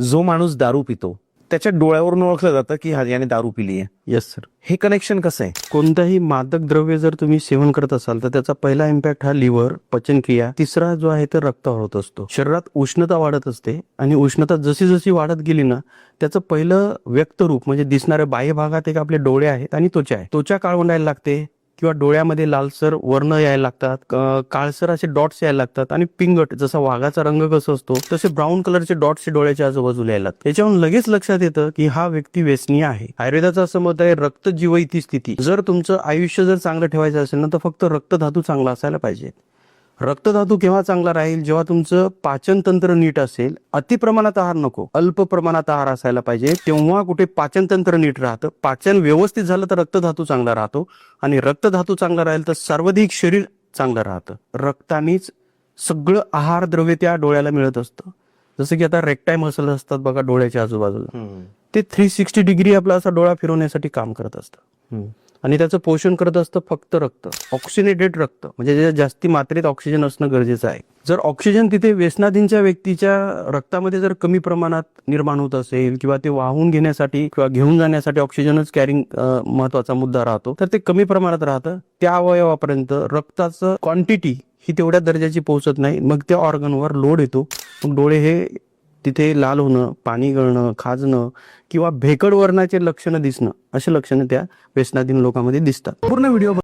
जो माणूस दारू पितो त्याच्या डोळ्यावरून ओळखलं जातं की हा याने दारू पिली आहे. येस सर हे कनेक्शन कसं आहे? कोणताही मादक द्रव्य जर तुम्ही सेवन करत असाल तर त्याचा पहिला इम्पॅक्ट हा लिव्हर पचनक्रिया तिसरा जो आहे तर रक्तावर होत असतो. शरीरात उष्णता वाढत असते आणि उष्णता जशी जशी वाढत गेली ना त्याचं पहिलं व्यक्त रूप म्हणजे दिसणाऱ्या बाह्य भागात एक आपले डोळे आहेत आणि त्वचा आहे. त्वचा काळवंडायला लागते किंवा डोळ्यामध्ये लालसर वर्ण यायला लागतात काळसर असे डॉट्स यायला लागतात आणि पिंगट जसा वाघाचा रंग कसा असतो तसे ब्राऊन कलरचे डॉट्स डोळ्याच्या आजूबाजूला यायला लागतात. लगेच लक्षात येतं की हा व्यक्ती व्यसनी आहे. आयुर्वेदाचं असं मत आहे रक्त जीव स्थिती. जर तुमचं आयुष्य जर चांगलं ठेवायचं असेल ना तर फक्त रक्तधातू चांगला असायला पाहिजे. रक्तधातू केव्हा चांगला राहील? जेव्हा तुमचं पाचन तंत्र नीट असेल अति प्रमाणात आहार नको अल्प प्रमाणात आहार असायला पाहिजे तेव्हा कुठे पाचन तंत्र नीट राहतं. पाचन व्यवस्थित झालं तर रक्तधातू चांगला राहतो आणि रक्तधातू चांगला राहील तर सर्वाधिक शरीर चांगलं राहतं. रक्तानीच सगळं आहार द्रव्य त्या डोळ्याला मिळत असतं. जसं की आता रेक्टाय मसल असतात बघा डोळ्याच्या आजूबाजूला. ते थ्री सिक्स्टी डिग्री आपला असा डोळा फिरवण्यासाठी काम करत असतं. आणि त्याचं पोषण करत असतं फक्त रक्त. ऑक्सिनेटेड रक्त. म्हणजे ज्याच्या जास्ती मात्रेत ऑक्सिजन असणं गरजेचं आहे. जर ऑक्सिजन तिथे व्यसनाधीनच्या व्यक्तीच्या रक्तामध्ये जर कमी प्रमाणात निर्माण होत असेल किंवा ते वाहून घेण्यासाठी किंवा घेऊन जाण्यासाठी ऑक्सिजनच कॅरिंग महत्त्वाचा मुद्दा राहतो तर ते कमी प्रमाणात राहतं. त्या अवयवापर्यंत रक्ताचं क्वांटिटी ही तेवढ्या दर्जाची पोहोचत नाही. मग त्या ऑर्गनवर लोड येतो. मग डोळे हे तिथे लाल होणं पाणी गळणं खाजणं किंवा भेकड वर्णाचे लक्षणं दिसणं असे लक्षणं त्या व्यसनाधीन लोकांमध्ये दिसतात. पूर्ण व्हिडिओ